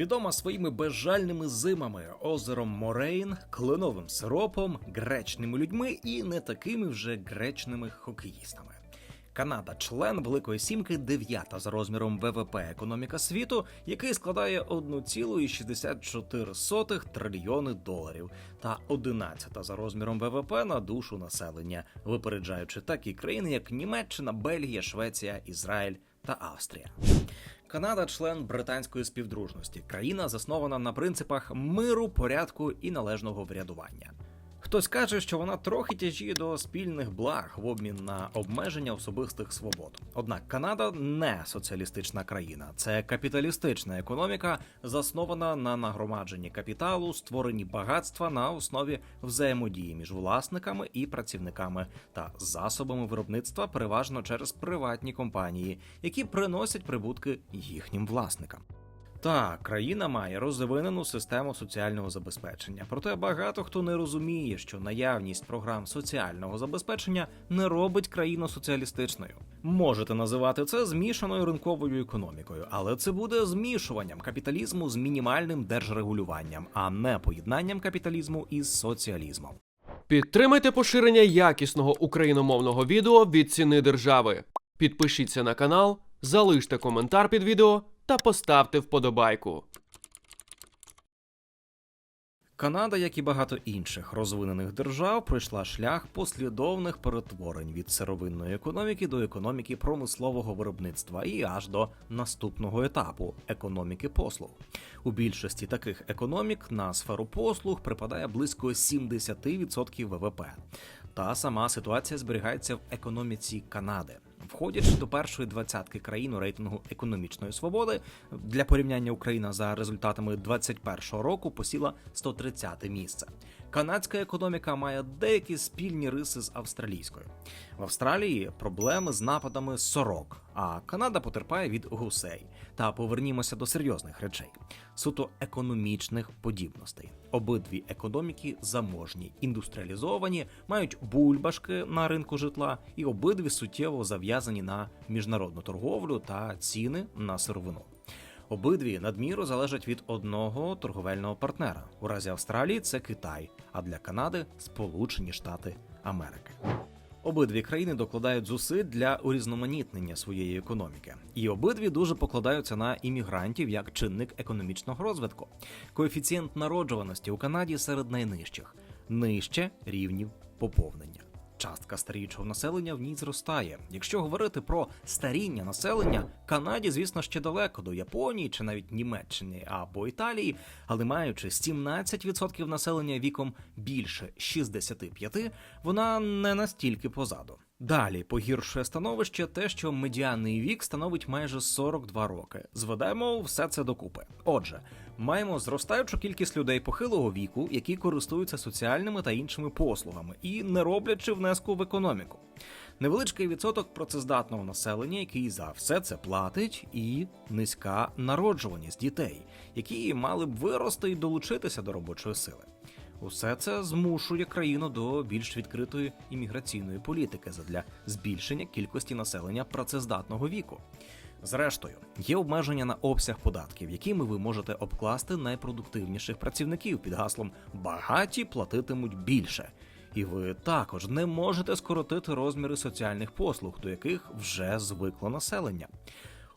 Відома своїми безжальними зимами, озером Морейн, кленовим сиропом, гречними людьми і не такими вже гречними хокеїстами. Канада член Великої Сімки, дев'ята за розміром ВВП економіка світу, який складає 1,64 трильйони доларів, та 11 за розміром ВВП на душу населення, випереджаючи такі країни, як Німеччина, Бельгія, Швеція, Ізраїль та Австрія. Канада член британської співдружності. Країна заснована на принципах миру, порядку і належного врядування. Хтось каже, що вона трохи тяжіє до спільних благ в обмін на обмеження особистих свобод. Однак Канада не соціалістична країна, це капіталістична економіка, заснована на нагромадженні капіталу, створенні багатства на основі взаємодії між власниками і працівниками та засобами виробництва, переважно через приватні компанії, які приносять прибутки їхнім власникам. Так, країна має розвинену систему соціального забезпечення. Проте багато хто не розуміє, що наявність програм соціального забезпечення не робить країну соціалістичною. Можете називати це змішаною ринковою економікою, але це буде змішуванням капіталізму з мінімальним держрегулюванням, а не поєднанням капіталізму із соціалізмом. Підтримайте поширення якісного україномовного відео від ціни держави. Підпишіться на канал, залиште коментар під відео та поставте вподобайку. Канада, як і багато інших розвинених держав, пройшла шлях послідовних перетворень від сировинної економіки до економіки промислового виробництва і аж до наступного етапу економіки послуг. У більшості таких економік на сферу послуг припадає близько 70% ВВП. Та сама ситуація зберігається в економіці Канади. Входячи до першої двадцятки країн у рейтингу економічної свободи, для порівняння Україна за результатами 2021 року посіла 130 місце. Канадська економіка має деякі спільні риси з австралійською. В Австралії проблеми з нападами сорок, а Канада потерпає від гусей. Та повернімося до серйозних речей суто економічних подібностей. Обидві економіки заможні, індустріалізовані, мають бульбашки на ринку житла, і обидві суттєво зав'язані на міжнародну торговлю та ціни на сировину. Обидві надміру залежать від одного торговельного партнера. У разі Австралії це Китай, а для Канади Сполучені Штати Америки. Обидві країни докладають зусиль для урізноманітнення своєї економіки, і обидві дуже покладаються на іммігрантів як чинник економічного розвитку. Коефіцієнт народжуваності у Канаді серед найнижчих, нижче рівнів поповнення. Частка старіючого населення в ній зростає. Якщо говорити про старіння населення, Канаді, звісно, ще далеко до Японії чи навіть Німеччини або Італії, але маючи 17% населення віком більше 65, вона не настільки позаду. Далі погіршує становище те, що медіанний вік становить майже 42 роки. Зведемо все це докупи. Отже, маємо зростаючу кількість людей похилого віку, які користуються соціальними та іншими послугами і не роблячи внеску в економіку. Невеличкий відсоток працездатного населення, який за все це платить, і низька народжуваність дітей, які мали б вирости і долучитися до робочої сили. Усе це змушує країну до більш відкритої імміграційної політики задля збільшення кількості населення працездатного віку. Зрештою, є обмеження на обсяг податків, якими ви можете обкласти найпродуктивніших працівників під гаслом багаті платитимуть більше. І ви також не можете скоротити розміри соціальних послуг, до яких вже звикло населення.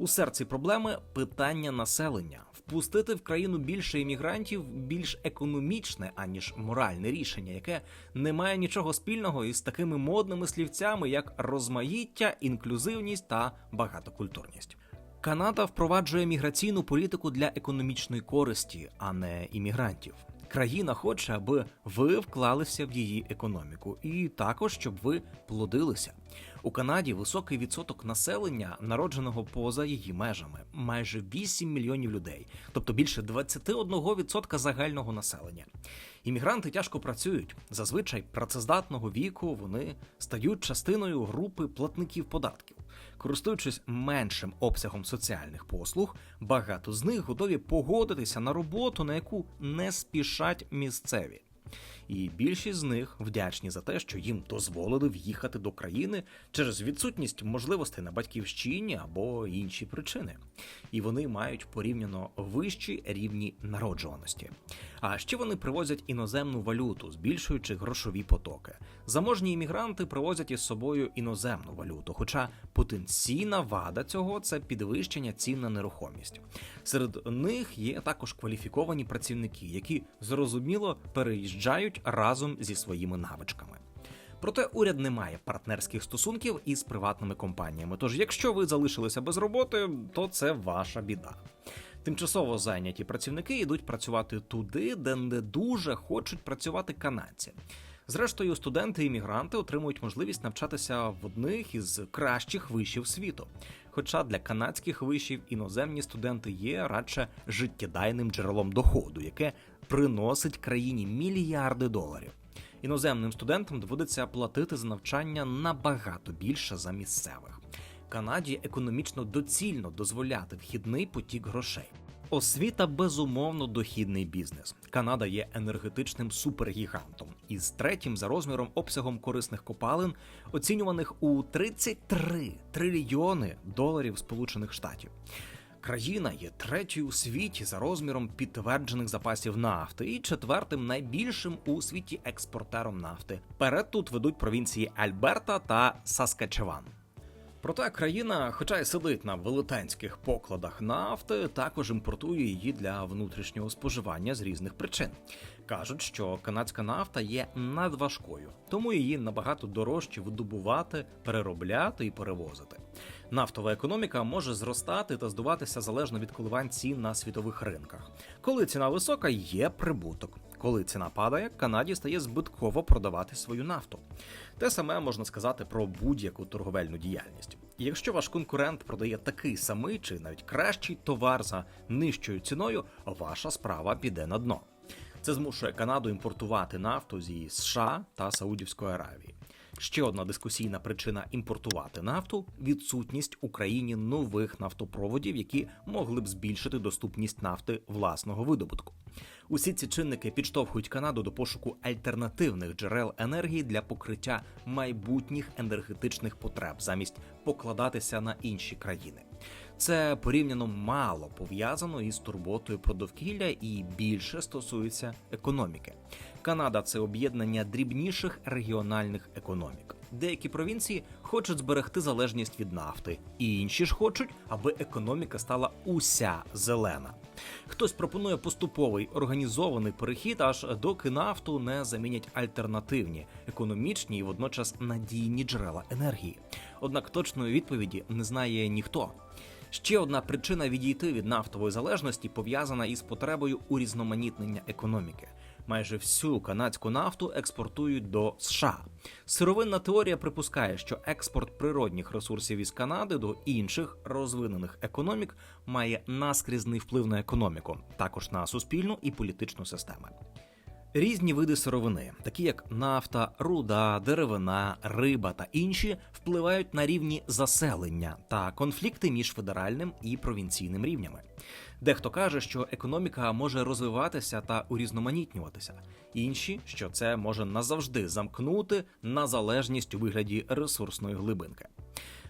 У серці проблеми питання населення. Впустити в країну більше іммігрантів більш економічне, аніж моральне рішення, яке не має нічого спільного із такими модними слівцями, як розмаїття, інклюзивність та багатокультурність. Канада впроваджує міграційну політику для економічної користі, а не іммігрантів. Країна хоче, аби ви вклалися в її економіку, і також щоб ви плодилися. У Канаді високий відсоток населення, народженого поза її межами, майже 8 мільйонів людей, тобто більше 21% загального населення. Іммігранти тяжко працюють. Зазвичай працездатного віку вони стають частиною групи платників податків. Користуючись меншим обсягом соціальних послуг, багато з них готові погодитися на роботу, на яку не спішать місцеві. І більшість з них вдячні за те, що їм дозволили в'їхати до країни через відсутність можливостей на батьківщині або інші причини. І вони мають порівняно вищі рівні народжуваності. А ще вони привозять іноземну валюту, збільшуючи грошові потоки. Заможні іммігранти привозять із собою іноземну валюту, хоча потенційна вада цього це підвищення цін на нерухомість. Серед них є також кваліфіковані працівники, які зрозуміло переїжджають разом зі своїми навичками. Проте уряд не має партнерських стосунків із приватними компаніями. Тож, якщо ви залишилися без роботи, то це ваша біда. Тимчасово зайняті працівники йдуть працювати туди, де не дуже хочуть працювати канадці. Зрештою, студенти і іммігранти отримують можливість навчатися в одних із кращих вишів світу. Хоча для канадських вишів іноземні студенти є радше життєдайним джерелом доходу, яке приносить країні мільярди доларів. Іноземним студентам доводиться платити за навчання набагато більше за місцевих. Канаді економічно доцільно дозволяти вхідний потік грошей. Освіта безумовно дохідний бізнес. Канада є енергетичним супергігантом із третім за розміром обсягом корисних копалин, оцінюваних у 33 трильйони доларів Сполучених Штатів. Країна є третьою у світі за розміром підтверджених запасів нафти і четвертим найбільшим у світі експортером нафти. Перед тут ведуть провінції Альберта та Саскачеван. Проте країна, хоча й сидить на велетенських покладах нафти, також імпортує її для внутрішнього споживання з різних причин. Кажуть, що канадська нафта є надважкою, тому її набагато дорожче видобувати, переробляти і перевозити. Нафтова економіка може зростати та здуватися залежно від коливань цін на світових ринках. Коли ціна висока, є прибуток. Коли ціна падає, Канаді стає збитково продавати свою нафту. Те саме можна сказати про будь-яку торговельну діяльність. І Якщо ваш конкурент продає такий самий чи навіть кращий товар за нижчою ціною, ваша справа піде на дно. Це змушує Канаду імпортувати нафту зі США та Саудівської Аравії. Ще одна дискусійна причина імпортувати нафту відсутність Україні нових нафтопроводів, які могли б збільшити доступність нафти власного видобутку. Усі ці чинники підштовхують Канаду до пошуку альтернативних джерел енергії для покриття майбутніх енергетичних потреб замість покладатися на інші країни. Це порівняно мало пов'язано із турботою про довкілля і більше стосується економіки. Канада це об'єднання дрібніших регіональних економік. Деякі провінції хочуть зберегти залежність від нафти, і інші ж хочуть, аби економіка стала уся зелена. Хтось пропонує поступовий організований перехід, аж доки нафту не замінять альтернативні, економічні і водночас надійні джерела енергії. Однак точної відповіді не знає ніхто. Ще одна причина відійти від нафтової залежності пов'язана із потребою урізноманітнення економіки. Майже всю канадську нафту експортують до США. Сировинна теорія припускає, що експорт природних ресурсів із Канади до інших розвинених економік має наскрізний вплив на економіку, також на суспільну і політичну системи. Різні види сировини, такі як нафта, руда, деревина, риба та інші, впливають на рівні заселення та конфлікти між федеральним і провінційним рівнями. Дехто каже, що економіка може розвиватися та урізноманітнюватися, інші, що це може назавжди замкнути на залежність у вигляді ресурсної глибинки.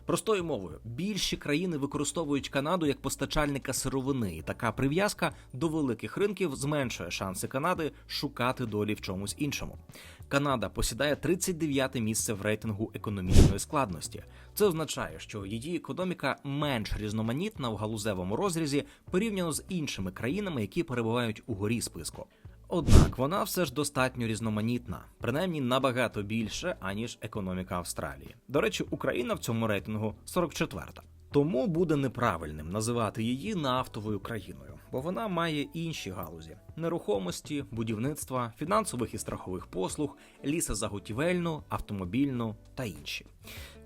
Простою мовою, більші країни використовують Канаду як постачальника сировини, і така прив'язка до великих ринків зменшує шанси Канади шукати долі в чомусь іншому. Канада посідає 39-те місце в рейтингу економічної складності. Це означає, що її економіка менш різноманітна в галузевому розрізі порівняно з іншими країнами, які перебувають у горі списку. Однак вона все ж достатньо різноманітна, принаймні набагато більше, аніж економіка Австралії. До речі, Україна в цьому рейтингу 44-та. Тому буде неправильним називати її нафтовою країною, бо вона має інші галузі: нерухомості, будівництва, фінансових і страхових послуг, лісозаготівельну, автомобільну та інші.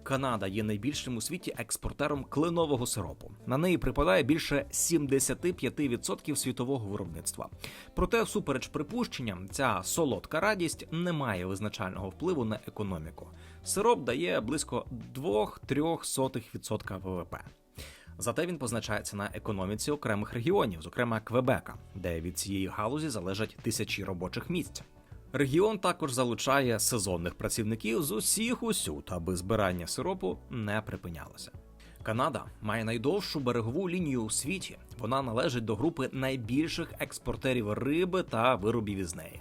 Канада є найбільшим у світі експортером кленового сиропу. На неї припадає більше 75% світового виробництва. Проте, всупереч припущенням, ця солодка радість не має визначального впливу на економіку. Сироп дає близько 2-3% ВВП. Зате він позначається на економіці окремих регіонів, зокрема Квебека, де від цієї галузі залежать тисячі робочих місць. Регіон також залучає сезонних працівників з усіх усюд, аби збирання сиропу не припинялося. Канада має найдовшу берегову лінію у світі. Вона належить до групи найбільших експортерів риби та виробів із неї.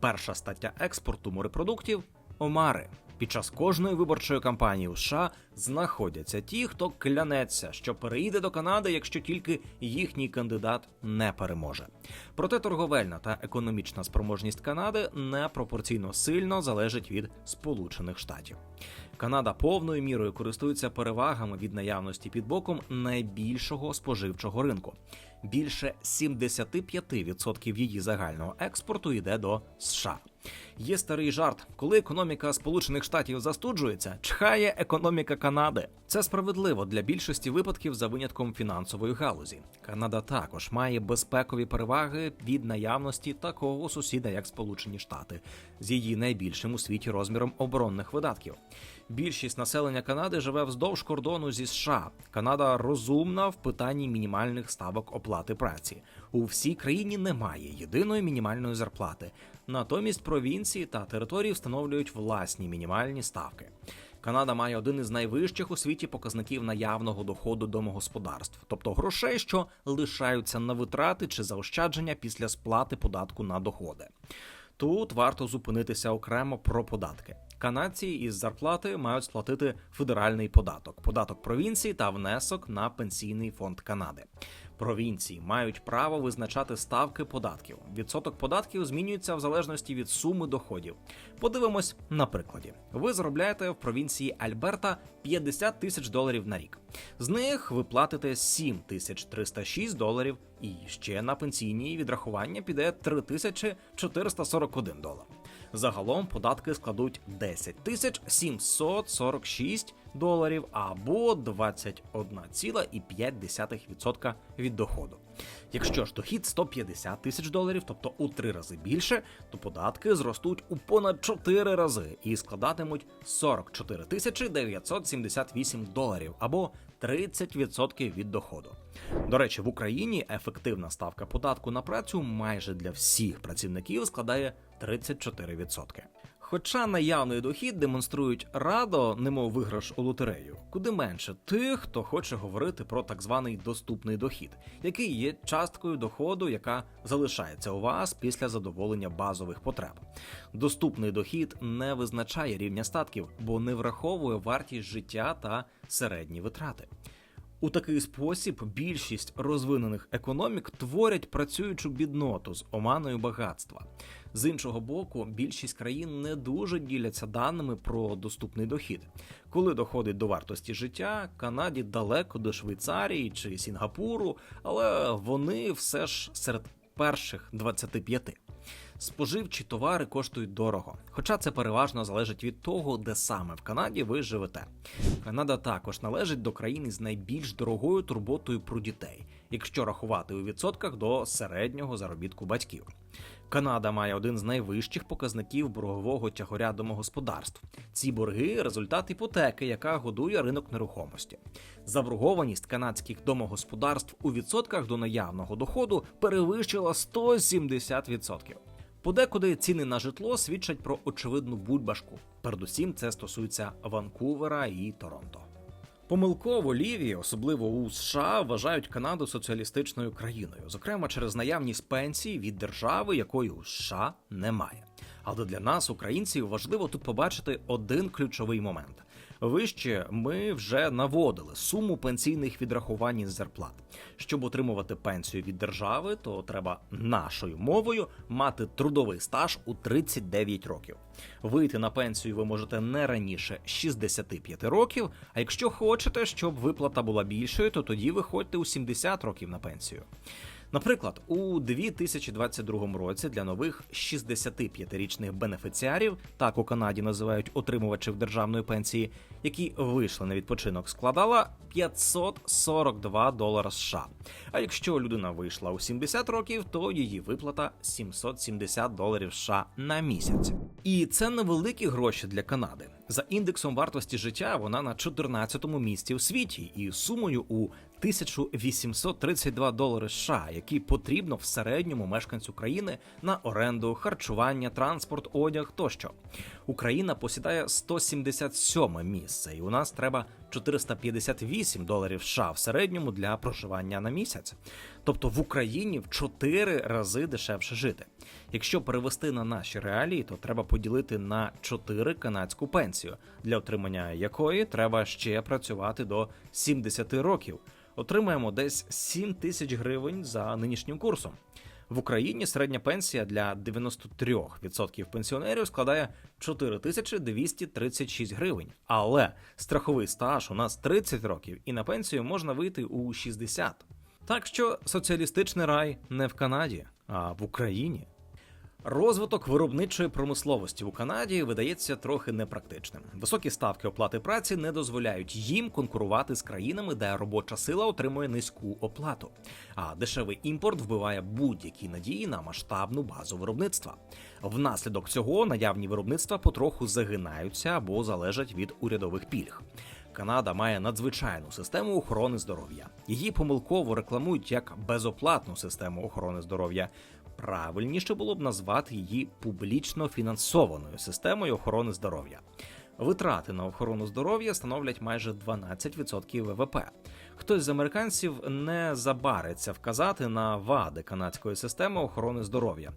Перша стаття експорту морепродуктів омари. Під час кожної виборчої кампанії у США знаходяться ті, хто клянеться, що переїде до Канади, якщо тільки їхній кандидат не переможе. Проте торговельна та економічна спроможність Канади непропорційно сильно залежить від Сполучених Штатів. Канада повною мірою користується перевагами від наявності під боком найбільшого споживчого ринку. Більше 75% її загального експорту йде до США. Є старий жарт, коли економіка Сполучених Штатів застуджується, чхає економіка Канади. Це справедливо для більшості випадків за винятком фінансової галузі. Канада також має безпекові переваги від наявності такого сусіда, як Сполучені Штати, з її найбільшим у світі розміром оборонних видатків. Більшість населення Канади живе вздовж кордону зі США. Канада розумна в питанні мінімальних ставок оплати праці. У всій країні немає єдиної мінімальної зарплати. Натомість провінції та території встановлюють власні мінімальні ставки. Канада має один із найвищих у світі показників наявного доходу домогосподарств, тобто грошей, що лишаються на витрати чи заощадження після сплати податку на доходи. Тут варто зупинитися окремо про податки. Канадці із зарплати мають сплатити федеральний податок, податок провінції та внесок на пенсійний фонд Канади. Провінції мають право визначати ставки податків. Відсоток податків змінюється в залежності від суми доходів. Подивимось на прикладі. Ви заробляєте в провінції Альберта 50 тисяч доларів на рік. З них ви платите 7 тисяч 306 доларів, і ще на пенсійні відрахування піде 3 тисячі 441 долар. Загалом податки складуть 10 тисяч 746 доларів або 21,5% від доходу. Якщо ж дохід 150 тисяч доларів, тобто у 3 рази більше, то податки зростуть у понад 4 рази і складатимуть 44 тисячі 978 доларів або 30% від доходу. До речі, в Україні ефективна ставка податку на працю майже для всіх працівників складає 34%. Хоча наявний дохід демонструють радо, немов виграш у лотерею, куди менше тих, хто хоче говорити про так званий доступний дохід, який є часткою доходу, яка залишається у вас після задоволення базових потреб. Доступний дохід не визначає рівня статків, бо не враховує вартість життя та середні витрати. У такий спосіб більшість розвинених економік творять працюючу бідноту з оманою багатства. З іншого боку, більшість країн не дуже діляться даними про доступний дохід. Коли доходить до вартості життя, Канаді далеко до Швейцарії чи Сінгапуру, але вони все ж серед перших 25. Споживчі товари коштують дорого, хоча це переважно залежить від того, де саме в Канаді ви живете. Канада також належить до країн із найбільш дорогою турботою про дітей, якщо рахувати у відсотках до середнього заробітку батьків. Канада має один з найвищих показників боргового тягоря домогосподарств. Ці борги результат іпотеки, яка годує ринок нерухомості. Заборгованість канадських домогосподарств у відсотках до наявного доходу перевищила 170%. Подекуди ціни на житло свідчать про очевидну бульбашку. Передусім, це стосується Ванкувера і Торонто. Помилково ліві, особливо у США, вважають Канаду соціалістичною країною, зокрема через наявність пенсії від держави, якої у США немає. Але для нас, українців, важливо тут побачити один ключовий момент. Вище ми вже наводили суму пенсійних відрахувань із зарплат. Щоб отримувати пенсію від держави, то треба нашою мовою мати трудовий стаж у 39 років. Вийти на пенсію ви можете не раніше 65 років. А якщо хочете, щоб виплата була більшою, то тоді виходьте у 70 років на пенсію. Наприклад, у 2022 році для нових 65-річних бенефіціарів, так у Канаді називають отримувачів державної пенсії, які вийшли на відпочинок, складала 542 долара США. А якщо людина вийшла у 70 років, то її виплата 770 доларів США на місяць. І це невеликі гроші для Канади. За індексом вартості життя вона на 14-му місці у світі і сумою у 1832 долари США, які потрібно в середньому мешканцю країни на оренду, харчування, транспорт, одяг тощо. Україна посідає 177 місце, і у нас треба 458 доларів США в середньому для проживання на місяць. Тобто в Україні в 4 рази дешевше жити. Якщо перевести на наші реалії, то треба поділити на 4 канадську пенсію, для отримання якої треба ще працювати до 70 років. Отримаємо десь 7 тисяч гривень за нинішнім курсом. В Україні середня пенсія для 93% пенсіонерів складає 4236 гривень. Але страховий стаж у нас 30 років, і на пенсію можна вийти у 60. Так що соціалістичний рай не в Канаді, а в Україні. Розвиток виробничої промисловості у Канаді видається трохи непрактичним. Високі ставки оплати праці не дозволяють їм конкурувати з країнами, де робоча сила отримує низьку оплату. А дешевий імпорт вбиває будь-які надії на масштабну базу виробництва. Внаслідок цього наявні виробництва потроху загинаються або залежать від урядових пільг. Канада має надзвичайну систему охорони здоров'я. Її помилково рекламують як безоплатну систему охорони здоров'я. Правильніше було б назвати її публічно фінансованою системою охорони здоров'я. Витрати на охорону здоров'я становлять майже 12% ВВП. Хтось з американців не забариться вказати на вади канадської системи охорони здоров'я.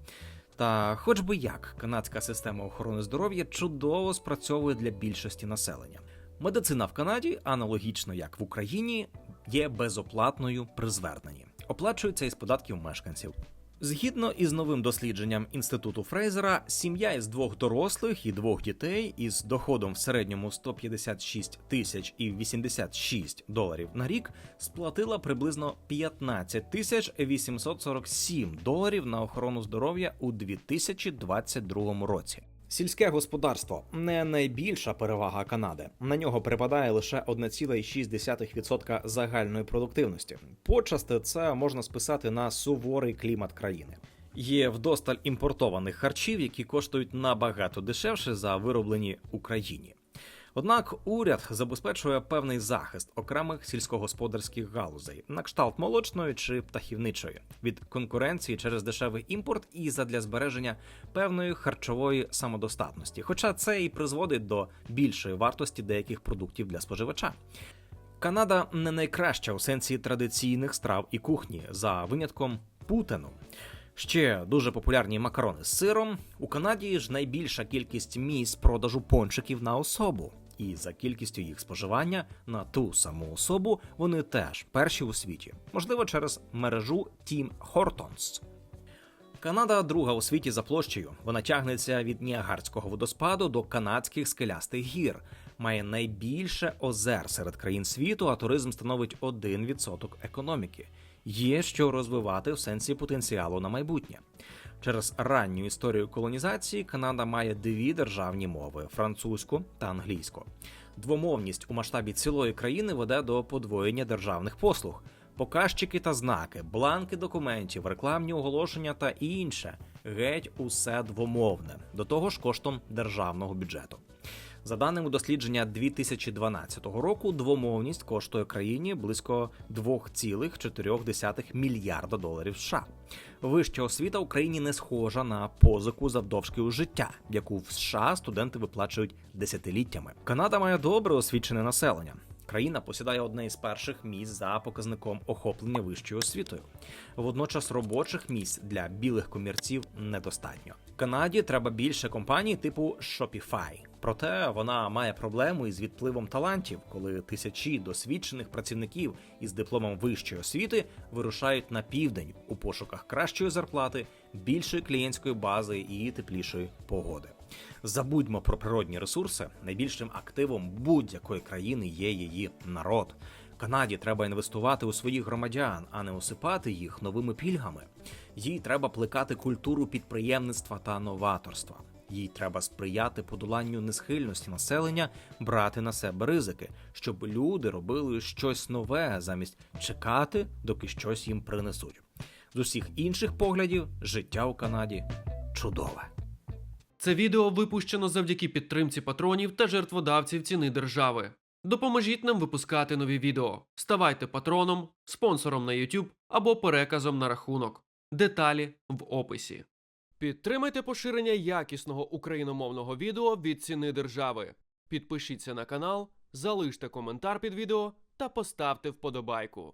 Та, хоч би як, канадська система охорони здоров'я чудово спрацьовує для більшості населення. Медицина в Канаді, аналогічно як в Україні, є безоплатною при зверненні. Оплачується із податків мешканців. Згідно із новим дослідженням інституту Фрейзера, сім'я із двох дорослих і двох дітей із доходом в середньому 156 тисяч і 86 доларів на рік сплатила приблизно 15 тисяч 847 доларів на охорону здоров'я у 2022 році. Сільське господарство не найбільша перевага Канади. На нього припадає лише 1,6% загальної продуктивності. Почасти це можна списати на суворий клімат країни. Є вдосталь імпортованих харчів, які коштують набагато дешевше за вироблені Україні. Однак уряд забезпечує певний захист окремих сільськогосподарських галузей, на кшталт молочної чи птахівничої, від конкуренції через дешевий імпорт і задля збереження певної харчової самодостатності. Хоча це і призводить до більшої вартості деяких продуктів для споживача. Канада не найкраща у сенсі традиційних страв і кухні, за винятком путену. Ще дуже популярні макарони з сиром. У Канаді ж найбільша кількість місць продажу пончиків на особу. І за кількістю їх споживання на ту саму особу вони теж перші у світі, можливо, через мережу Team Hortons. Канада друга у світі за площею. Вона тягнеться від Ніагарського водоспаду до канадських скелястих гір. Має найбільше озер серед країн світу, а туризм становить 1% економіки. Є що розвивати в сенсі потенціалу на майбутнє. Через ранню історію колонізації Канада має дві державні мови французьку та англійську. Двомовність у масштабі цілої країни веде до подвоєння державних послуг. Показчики та знаки, бланки документів, рекламні оголошення та інше геть усе двомовне, до того ж коштом державного бюджету. За даними дослідження 2012 року, двомовність коштує країні близько 2,4 мільярда доларів США. Вища освіта Україні не схожа на позику завдовжки у життя, яку в США студенти виплачують десятиліттями. Канада має добре освічене населення. Країна посідає одне із перших місць за показником охоплення вищою освітою. Водночас робочих місць для білих комірців недостатньо. Канаді треба більше компаній типу Shopify. Проте вона має проблему із відпливом талантів, коли тисячі досвідчених працівників із дипломом вищої освіти вирушають на південь у пошуках кращої зарплати, більшої клієнтської бази і теплішої погоди. Забудьмо про природні ресурси. Найбільшим активом будь-якої країни є її народ. Канаді треба інвестувати у своїх громадян, а не осипати їх новими пільгами. Їй треба плекати культуру підприємництва та новаторства. Їй треба сприяти подоланню несхильності населення, брати на себе ризики, щоб люди робили щось нове замість чекати, доки щось їм принесуть. З усіх інших поглядів життя у Канаді чудове. Це відео випущено завдяки підтримці патронів та жертводавців ціни держави. Допоможіть нам випускати нові відео. Ставайте патроном, спонсором на YouTube або переказом на рахунок. Деталі в описі. Підтримайте поширення якісного україномовного відео від ціни держави. Підпишіться на канал, залиште коментар під відео та поставте вподобайку.